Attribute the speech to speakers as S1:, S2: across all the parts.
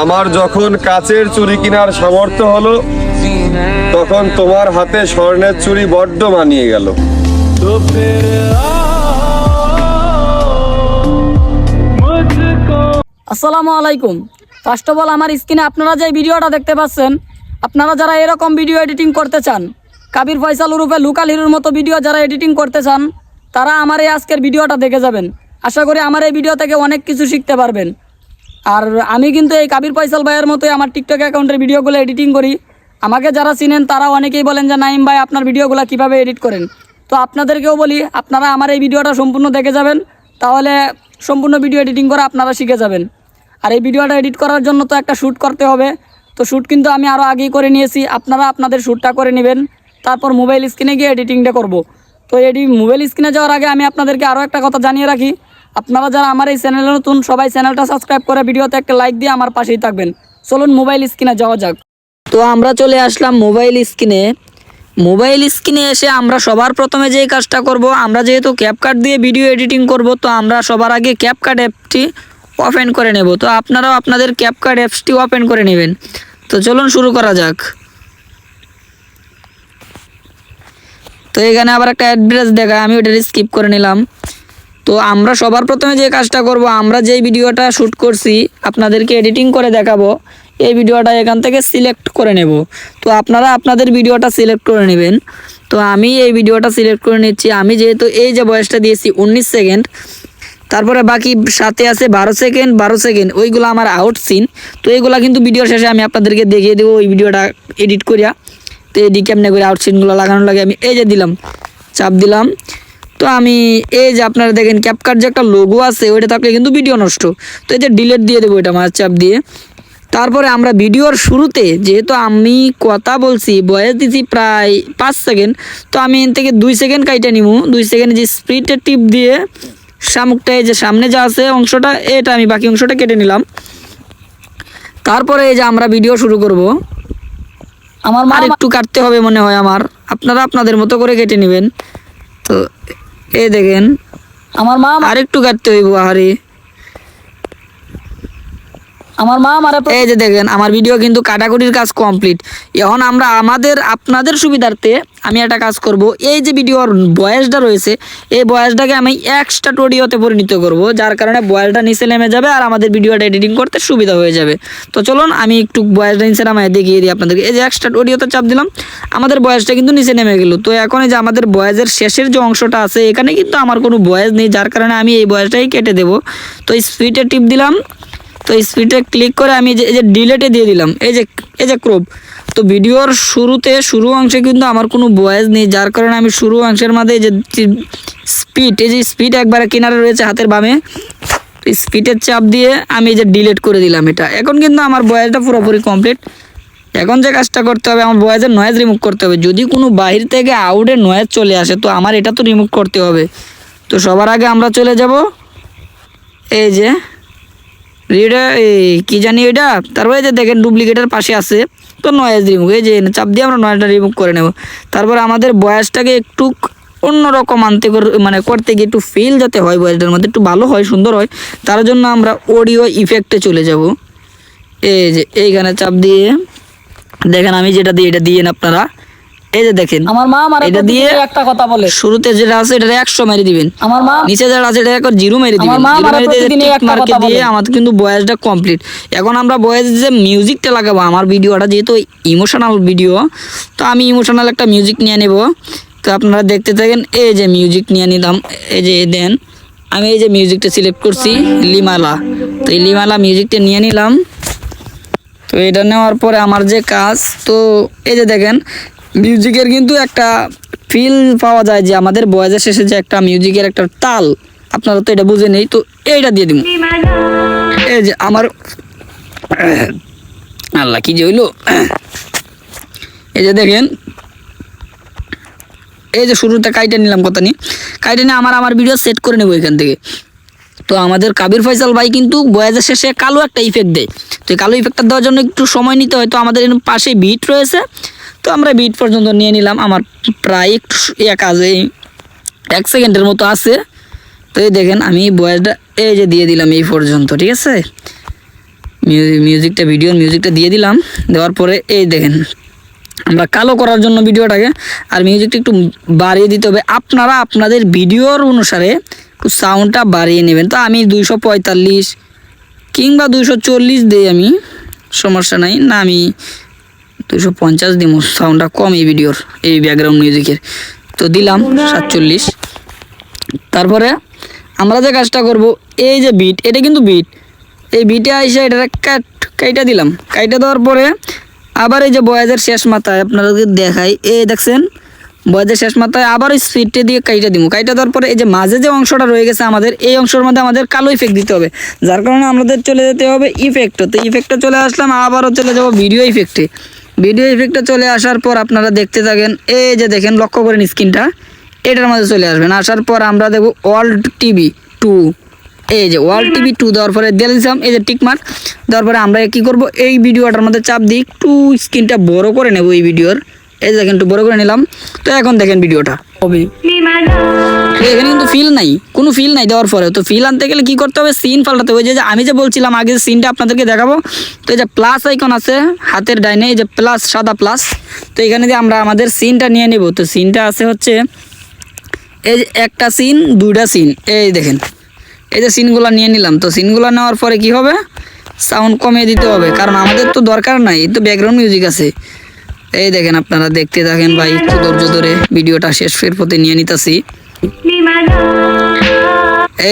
S1: আমার যখন কাচের চুরি কেনার সামর্থ্য হলো, তখন তোমার হাতে স্বর্ণের চুরি বড্ড মানিয়ে গেল।
S2: আসসালামু আলাইকুম। ফার্স্ট অফ অল আমার স্ক্রিনে আপনারা যে ভিডিওটা দেখতে পাচ্ছেন, আপনারা যারা এরকম ভিডিও এডিটিং করতে চান, কাবির ফয়সাল রূপে লোকাল হিরোর মতো ভিডিও যারা এডিটিং করতে চান, তারা আমার এই আজকের ভিডিওটা দেখে যাবেন। আশা করি আমার এই ভিডিও থেকে অনেক কিছু শিখতে পারবেন। আর আমি কিন্তু এই কাবির পয়সাল ভাইয়ের মতোই আমার টিকটক অ্যাকাউন্টের ভিডিওগুলো এডিটিং করি। আমাকে যারা চিনেন, তারা অনেকেই বলেন যে নাইম ভাই, আপনার ভিডিওগুলো কীভাবে এডিট করেন? তো আপনাদেরকেও বলি, আপনারা আমার এই ভিডিওটা সম্পূর্ণ দেখে যাবেন। তাহলে সম্পূর্ণ ভিডিও এডিটিং করে আপনারা শিখে যাবেন। আর এই ভিডিওটা এডিট করার জন্য তো একটা শ্যুট করতে হবে। তো শ্যুট কিন্তু আমি আরও আগেই করে নিয়েছি। আপনারা আপনাদের শ্যুটটা করে নেবেন। তারপর মোবাইল স্ক্রিনে গিয়ে এডিটিংটা করব। তো এডি মোবাইল স্ক্রিনে যাওয়ার আগে আমি আপনাদেরকে আরও একটা কথা জানিয়ে রাখি। আপনারা যারা আমার এই চ্যানেলে নতুন, সবাই চ্যানেলটা সাবস্ক্রাইব করে ভিডিওতে একটা লাইক দিয়ে আমার পাশেই থাকবেন। চলুন মোবাইল স্ক্রিনে যাওয়া যাক। তো আমরা চলে আসলাম মোবাইল স্ক্রিনে মোবাইল স্ক্রিনে এসে আমরা সবার প্রথমে যে কাজটা করব, আমরা যেহেতু ক্যাপকাট দিয়ে ভিডিও এডিটিং করব, তো আমরা সবার আগে ক্যাপকাট অ্যাপটি ওপেন করে নেব। তো আপনারাও আপনাদের ক্যাপকাট অ্যাপসটি ওপেন করে নেবেন। তো চলুন শুরু করা যাক। তো এখানে আবার একটা অ্যাড্রেস দেখায়, আমি ওটা স্কিপ করে নিলাম। তো আমরা সবার প্রথমে যে কাজটা করব, আমরা যেই ভিডিওটা শ্যুট করছি, আপনাদেরকে এডিটিং করে দেখাবো, এই ভিডিওটা এখান থেকে সিলেক্ট করে নেব। তো আপনারা আপনাদের ভিডিওটা সিলেক্ট করে নেবেন। তো আমি এই ভিডিওটা সিলেক্ট করে নিচ্ছি। আমি যেহেতু এই যে বয়সটা দিয়েছি, উনিশ সেকেন্ড, তারপরে বাকি সাথে আছে বারো সেকেন্ড বারো সেকেন্ড, ওইগুলো আমার আউট সিন তো এইগুলো কিন্তু ভিডিও শেষে আমি আপনাদেরকে দেখিয়ে দেবো ওই ভিডিওটা এডিট করিয়া। তো এদিকে কেমনে করে আউট সিনগুলো লাগানোর লাগে, আমি এই যে দিলাম, চাপ দিলাম। তো আমি এই যে আপনারা দেখেন ক্যাপকাট যে একটা লোগো আছে ওইটা থাকলে কিন্তু ভিডিও নষ্ট। তো এই যে ডিলেট দিয়ে দেবো এটা আমার চাপ দিয়ে। তারপরে আমরা ভিডিওর শুরুতে যেহেতু আমি কথা বলছি বয়স দিছি প্রায় পাঁচ সেকেন্ড তো আমি এন থেকে দুই সেকেন্ড কাইটে নিব দুই সেকেন্ড যে স্পিডের টিপ দিয়ে শামুকটা এই যে সামনে যা আছে অংশটা এটা আমি বাকি অংশটা কেটে নিলাম। তারপরে এই যে আমরা ভিডিও শুরু করব। আমার মার একটু কাটতে হবে মনে হয় আমার। আপনারা আপনাদের মতো করে কেটে নেবেন। তো এই দেখেন। আমার মা আর একটু কাটতে হইব আহারে। আমার মা আমার এই যে দেখেন, আমার ভিডিও কিন্তু কাটাকুটির কাজ কমপ্লিট এখন আমরা আমাদের, আপনাদের সুবিধার্থে আমি একটা কাজ করব। এই যে ভিডিওর বয়সটা রয়েছে, এই বয়সটাকে আমি এক্সট্রা অডিওতে পরিণত করব, যার কারণে বয়সটা নিচে নেমে যাবে আর আমাদের ভিডিওটা এডিটিং করতে সুবিধা হয়ে যাবে। তো চলুন, আমি একটু বয়সটা নিচে নামায় দেখিয়ে দিই আপনাদেরকে। এই যে এক্সট্রা অডিওতে চাপ দিলাম, আমাদের বয়সটা কিন্তু নিচে নেমে গেল। তো এখন এই যে আমাদের বয়সের শেষের যে অংশটা আছে, এখানে কিন্তু আমার কোনো বয়স নেই, যার কারণে আমি এই বয়সটাই কেটে দেবো। তো এই স্পিডে টিপ দিলাম। তো স্পিডে ক্লিক করে আমি যে, এই যে ডিলেটে দিয়ে দিলাম। এই যে এই যে ক্রোপ তো ভিডিওর শুরুতে, শুরু অংশে কিন্তু আমার কোনো বয়েস নেই, যার কারণে আমি শুরু অংশের এই যে স্পিড এই যে স্পিড একবারে কিনারে রয়েছে হাতের বামে স্পিডের চাপ দিয়ে আমি এই যে ডিলেট করে দিলাম এটা। এখন কিন্তু আমার বয়েসটা পুরোপুরি কমপ্লিট এখন যে কাজটা করতে হবে, আমার বয়েজের নয়েজ রিমুভ করতে হবে। যদি কোনো বাহির থেকে আউটের নয়েজ চলে আসে, তো আমার এটা তো রিমুভ করতে হবে। তো সবার আগে আমরা চলে যাব। এই যে এই, কী জানি এটা? তারপরে যে দেখেন ডুপ্লিকেটের পাশে আছে। তো নয়েজ রিমুভ এই যে চাপ দিয়ে আমরা নয়েজটা রিমুভ করে নেব। তারপর আমাদের বয়সটাকে একটু অন্যরকম আনতে মানে করতে গিয়ে একটু ফিল যাতে হয় বয়সটার মধ্যে, একটু ভালো হয়, সুন্দর হয়। তার জন্য আমরা অডিও ইফেক্টে চলে যাব। এই যে, এইখানে চাপ দিয়ে, দেখেন আমি যেটা দিই, এটা দিয়ে আপনারা। এই যে দেখেন
S3: আমার মা আমার
S2: এটা দিয়ে
S3: একটা কথা বলে।
S2: শুরুতে যেটা আছে এটা একশো মেরে দিবেন।
S3: আমার মা
S2: নিচে যারা আছে এটা একবার জিরো মেরে দিবেন।
S3: আমার মা আমারে
S2: মেরে দিয়ে
S3: একটা
S2: মার্কে দিয়ে আমাদের কিন্তু বয়েসটা কমপ্লিট এখন আমরা বয়েস যে মিউজিকটা লাগাবো আমার ভিডিওটা যেহেতু ইমোশনাল ভিডিও তো আমি ইমোশনাল একটা মিউজিক নিয়ে নেব। তো আপনারা দেখতে থাকেন এই যে মিউজিক নিয়ে নিলাম এই যে দেন আমি এই যে মিউজিকটা সিলেক্ট করছি লিমালা তো এই লিমালা মিউজিকটা নিয়ে নিলাম। তো এটা নেওয়ার পরে আমার যে কাজ তো এই যে দেখেন মিউজিকের কিন্তু একটা ফিল পাওয়া যায় যে আমাদের বয়েজের শেষে যে একটা মিউজিকের একটা তাল। আপনারা তো এটা বুঝে নেই, তো এইটা দিয়ে দিব। এই যে আমার, আল্লাহ, কি যে হইল? এই যে দেখেন, এই যে শুরুতে কাইটে নিলাম কথা নি কাইটে নিয়ে আমার আমার ভিডিও সেট করে নেব এখান থেকে। তো আমাদের কাবির ফয়সাল ভাই কিন্তু বয়েজের শেষে কালো একটা ইফেক্ট দেয়। তো কালো ইফেক্টটা দেওয়ার জন্য একটু সময় নিতে হয়। তো আমাদের পাশে বিট রয়েছে। তো আমরা বিট পর্যন্ত নিয়ে নিলাম। আমার প্রায় একটু এক কাজে এক সেকেন্ডের মতো আছে। তো এই দেখেন, আমি বয়েসটা এই যে দিয়ে দিলাম এই পর্যন্ত, ঠিক আছে? মিউ- মিউজিকটা ভিডিওর মিউজিকটা দিয়ে দিলাম। দেওয়ার পরে এই দেখেন, আমরা কালো করার জন্য ভিডিওটাকে আর মিউজিকটা একটু বাড়িয়ে দিতে হবে। আপনারা আপনাদের ভিডিওর অনুসারে একটু সাউন্ডটা বাড়িয়ে নেবেন। তো আমি দুইশো পঁয়তাল্লিশ কিংবা দুইশো চল্লিশ দিই আমি, সমস্যা নাই। না, আমি দুশো পঞ্চাশ দিব সাউন্ডটা কম এই ভিডিওর এই ব্যাকগ্রাউন্ড মিউজিকের তো দিলাম সাতচল্লিশ। তারপরে আমরা যে কাজটা করব, এই যে বিট এটা কিন্তু বিট এই বিটে আইসে এটা কাট কাইটা দিলাম। কাইটা দেওয়ার পরে আবার এই যে বয়েজের শেষ মাথায় আপনাদেরকে দেখাই। এই দেখছেন, বয়েজের শেষ মাথায় আবার ওই স্পিডটা দিয়ে কাইটা দিব কাইটা দেওয়ার পরে এই যে মাঝে যে অংশটা রয়ে গেছে আমাদের, এই অংশের মধ্যে আমাদের কালো ইফেক্ট দিতে হবে। যার কারণে আমাদের চলে যেতে হবে ইফেক্টে তো ইফেক্টে চলে আসলাম, আবারও চলে যাব ভিডিও ইফেক্টে ভিডিও ইফেক্টটা চলে আসার পর আপনারা দেখতে থাকেন, এই যে দেখেন, লক্ষ্য করেন স্ক্রিনটা, এটার মধ্যে চলে আসবেন। আসার পর আমরা দেখব ওয়ার্ল্ড টিভি টু এই যে ওয়ার্ল্ড টিভি টু দেওয়ার পরে দিয়ে দিলাম, এই যে টিকমার্ক দেওয়ার পরে আমরা কী করব? এই ভিডিওটার মধ্যে চাপ দিই একটু স্ক্রিনটা বড় করে নেব এই ভিডিওর। এই যে দেখেন, একটু বড় করে নিলাম। তো এখন দেখেন ভিডিওটা। হবে। এখানে কিন্তু ফিল নাই। কোনো ফিল নাই দেওয়ার পরে। তো ফিল আনতে গেলে কি করতে হবে? সিন পাল্টাতে হবে। যে আমি যে বলছিলাম আগে সিনটা আপনাদেরকে দেখাবো। তো এই যে প্লাস আইকন আছে হাতের ডাইনে, এই যে প্লাস সাদা প্লাস তো এখানে আমরা আমাদের সিনটা নিয়ে নেব। তো সিনটা আছে হচ্ছে, এই একটা সিন দুইটা সিন এই দেখেন। এই যে সিনগুলো নিয়ে নিলাম। তো সিনগুলো নেওয়ার পরে কি হবে? সাউন্ড কমিয়ে দিতে হবে। কারণ আমাদের তো দরকার নাই। তো ব্যাকগ্রাউন্ড মিউজিক আছে। এই দেখেন আপনারা দেখতে থাকেন ভাই, একটু ধৈর্য ধরে ভিডিওটা শেষ ফের পথে নিয়ে নিতেছি।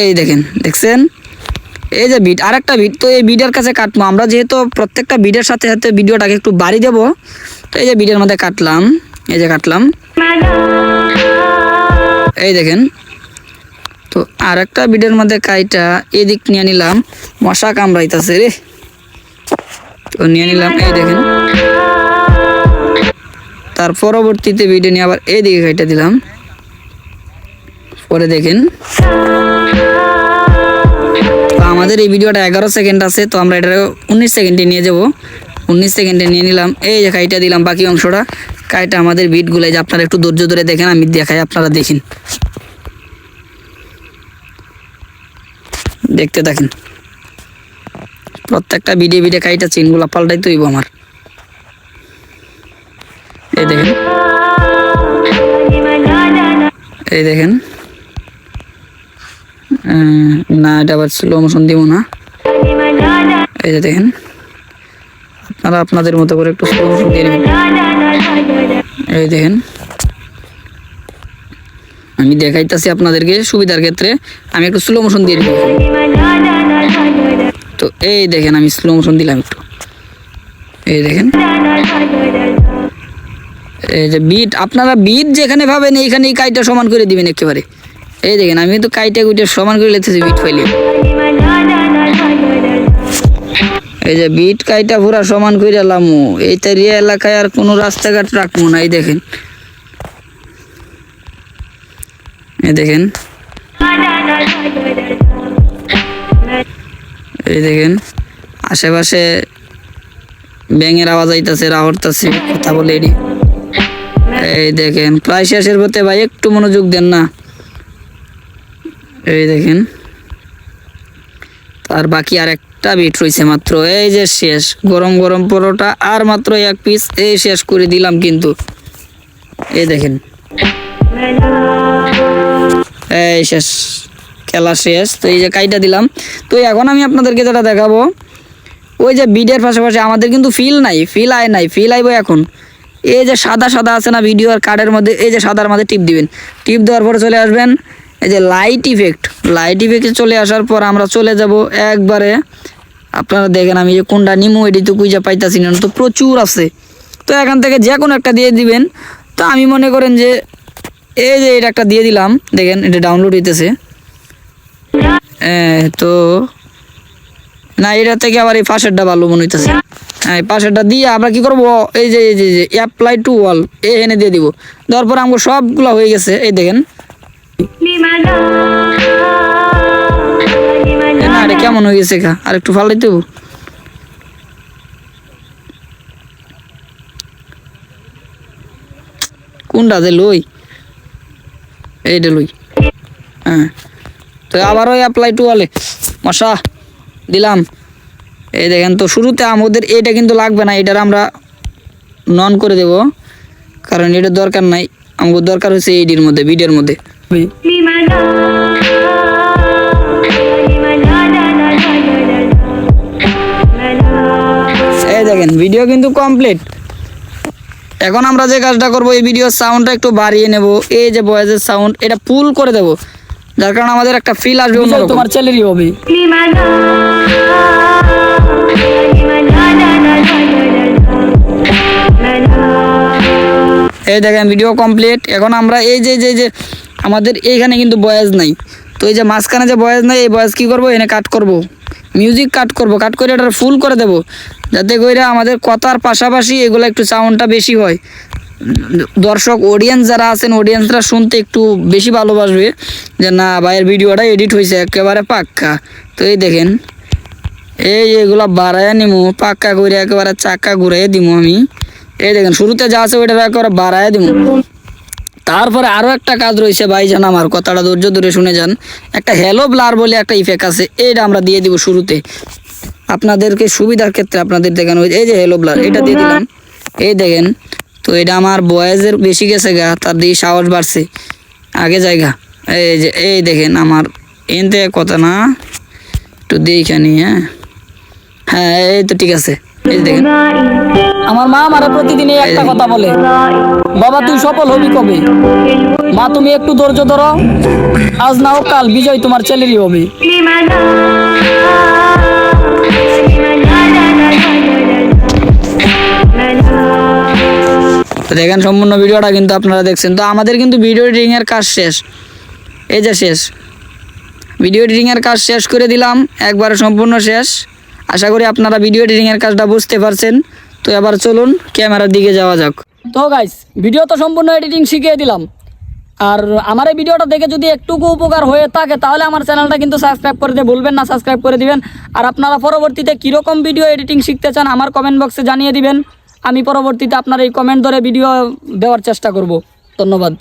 S2: এই দেখেন, দেখছেন? এই যে বিট আর একটা বিট তো এই বিটের কাছে কাটবো। আমরা যেহেতু প্রত্যেকটা বিটের সাথে সাথে ভিডিওটাকে একটু বাড়ি দেবো, তো এই যে বিটের মধ্যে কাটলাম, এই যে কাটলাম। এই দেখেন, তো আর একটা বিটের মধ্যে কাইটা এদিক নিয়ে নিলাম, মশা কামড়াইতেছে রে। তো নিয়ে নিলাম, এই দেখেন। তার পরবর্তীতে ভিডিও নিয়ে আবার এইদিকে কাইটা দিলাম। পরে দেখেন। তো আমাদের এই ভিডিওটা এগারো সেকেন্ড আছে, তো আমরা এটা উনিশ সেকেন্ডে নিয়ে যাব। উনিশ সেকেন্ডে নিয়ে নিলাম, এই যে কাইটা দিলাম বাকি অংশটা। কাইটা আমাদের বিটগুলো যে আপনারা একটু ধৈর্য ধরে দেখেন, আমি দেখাই, আপনারা দেখেন। দেখতে থাকেন। প্রত্যেকটা ভিডিও ভিডিও কাইটা চেনগুলো পাল্টাই তৈব আমার। এই দেখেন। এই দেখেন। না, এটা আবার স্লো মোশন দিব না। এই যে দেখেন। আপনারা আপনাদের মতো করে একটু স্লো মোশন দিয়ে নেবেন। এই দেখেন। আমি দেখাইতেছি আপনাদেরকে সুবিধার ক্ষেত্রে। আমি একটু স্লো মোশন দিয়ে দিব তো এই দেখেন, আমি স্লো মোশন দিলাম একটু। এই দেখেন। এই যে বিট, আপনারা বিট যেখানে পাবেন এইখানে এই কাইটা সমান করে দিবেন একেবারে। এই দেখেন, আমি তো কাইটা কুইটা সমান করে লেতেছি বিট ফাইলে। এই যে বিট কাইটা পুরা সমান করে লামু এই তারিয়া এলাকায় আর কোনো রাস্তাঘাট রাখব না, এই দেখেন। এই দেখেন। এই দেখেন, আশেপাশে ব্যাঙের আওয়াজ আইতাছে, রাহরতাছে, কথা বলে এডি এই দেখেন, প্রায় শেষের পথে ভাই, একটু মনোযোগ দেন না। এই দেখেন, তার বাকি আর একটা বিট রয়েছে মাত্র। এই যে শেষ, গরম গরম পরোটা আর মাত্র এক পিস এই শেষ করে দিলাম কিন্তু। এই দেখেন, এই শেষ, খেলা শেষ। তো এই যে কাইটা দিলাম। তো এখন আমি আপনাদেরকে যেটা দেখাবো, ওই যে বিডের পাশাপাশি আমাদের কিন্তু ফিল নাই ফিল আয় নাই ফিল আইবো এখন। এই যে সাদা সাদা আছে না ভিডিও আর কার্ডের মধ্যে, এই যে সাদার মধ্যে টিপ দিবেন। টিপ দেওয়ার পরে চলে আসবেন, এই যে লাইট ইফেক্ট লাইট ইফেক্টে চলে আসার পর আমরা চলে যাব একবারে, আপনারা দেখেন আমি যে কোনটা নিমু এটি তো কুইজা পাইতাছি না, তো প্রচুর আছে। তো এখান থেকে যে কোনো একটা দিয়ে দিবেন। তো আমি মনে করেন যে এই যে এটা একটা দিয়ে দিলাম, দেখেন এটা ডাউনলোড হইতেছে। তো না, এটা থেকে আবার এই পাশেরটা ভালো মনে হইতেছে। হ্যাঁ পাশেরটা দিয়ে আমরা কি করব? এই যে এই যে অ্যাপ্লাই টু ওয়াল এই এনে দিয়ে দিব। দেওয়ার পর আমাকে সবগুলো হয়ে গেছে, এই দেখেন। না, এটা কেমন হয়ে গেছে খা আর একটু ফালাই দেবো? কোনটা যে লই? এইটা লই। হ্যাঁ তো আবারও অ্যাপ্লাই টু ওয়ালে মশা। দিলাম। এই দেখেন তো, শুরুতে আমাদের এটা কিন্তু লাগবে না, এটার আমরা নন করে দেব। কারণ এটা দরকার নাই, আমাদের দরকার হচ্ছে এইডির মধ্যে, ভিডিওর মধ্যে। দেখেন ভিডিও কিন্তু কমপ্লিট এখন আমরা যে কাজটা করব, এই ভিডিওর সাউন্ডটা একটু বাড়িয়ে নেব। এই যে বয়েজের সাউন্ড এটা ফুল করে দেব। যার কারণে আমাদের একটা ফিল আসবে তোমার ছেলেরই হবে. এই দেখেন ভিডিও কমপ্লিট এখন আমরা এই যে যে যে আমাদের এইখানে কিন্তু বয়েস নাই। তো এই যে মাঝখানে যে বয়েস নাই এই বয়েস কি করব? এনে কাট করব। মিউজিক কাট করব। কাট করে এটা ফুল করে দেব। যাতে করে আমাদের কথার পাশাপাশি এগুলো একটু সাউন্ডটা বেশি হয়। দর্শক অডিয়েন্স যারা আছেন অডিয়েন্সরা শুনতে একটু বেশি ভালোবাসবে যে না, ভাইয়ের ভিডিওটা এডিট হয়েছে, একেবারে পাক্কা। তো এই দেখেন, এই এগুলা বাড়ায় নিমু, পাক্কা করে একেবারে চাক্কা ঘুরাই দিমু আমি। এই দেখেন, শুরুতে যা আছে ওইটা একেবারে বাড়ায় দিমু। তারপরে আরও একটা কাজ রয়েছে ভাই ভাইজান আমার, কথাটা ধৈর্য ধরে শুনে যান। একটা হ্যালো ব্লার বলে একটা ইফেক্ট আছে, এইটা আমরা দিয়ে দিব শুরুতে। আপনাদেরকে সুবিধার ক্ষেত্রে আপনাদের দেখানো হয়েছে, এই যে হ্যালো ব্লার এটা দিয়ে দিলাম। এই দেখেন তো এটা আমার বয়েজের বেশি গেছে গা তার দিয়ে সাহস বাড়ছে। আগে জায়গা। এই যে এই দেখেন আমার এন থেকে কথা না একটু দেখে নি হ্যাঁ? হ্যাঁ এই তো ঠিক আছে। এই দেখেন। আমার মা আমার প্রতিদিন একটা কথা বলে বাবা তুই সফল হবি কবে? মা তুমি একটু ধৈর্য ধরো। আজ না হোক কাল বিজয় তোমার ছেলেরই হবে। তো দেখেন সম্পূর্ণ ভিডিওটা কিন্তু আপনারা দেখছেন। তো আমাদের কিন্তু ভিডিও এডিটিংয়ের কাজ শেষ। এই যে শেষ। ভিডিও এডিটিংয়ের কাজ শেষ করে দিলাম। একবারে সম্পূর্ণ শেষ। আশা করি আপনারা ভিডিও এডিটিংয়ের কাজটা বুঝতে পারছেন। তো এবার চলুন ক্যামেরার দিকে যাওয়া যাক। তো গাইস ভিডিও তো সম্পূর্ণ এডিটিং শিখিয়ে দিলাম। আর আমার এই ভিডিওটা দেখে যদি একটুকু উপকার হয়ে থাকে, তাহলে আমার চ্যানেলটা কিন্তু সাবস্ক্রাইব করে দিয়ে ভুলবেন না সাবস্ক্রাইব করে দিবেন। আর আপনারা পরবর্তীতে কীরকম ভিডিও এডিটিং শিখতে চান, আমার কমেন্ট বক্সে জানিয়ে দিবেন। আমি পরবর্তীতে আপনার এই কমেন্ট ধরে ভিডিও দেওয়ার চেষ্টা করব। ধন্যবাদ।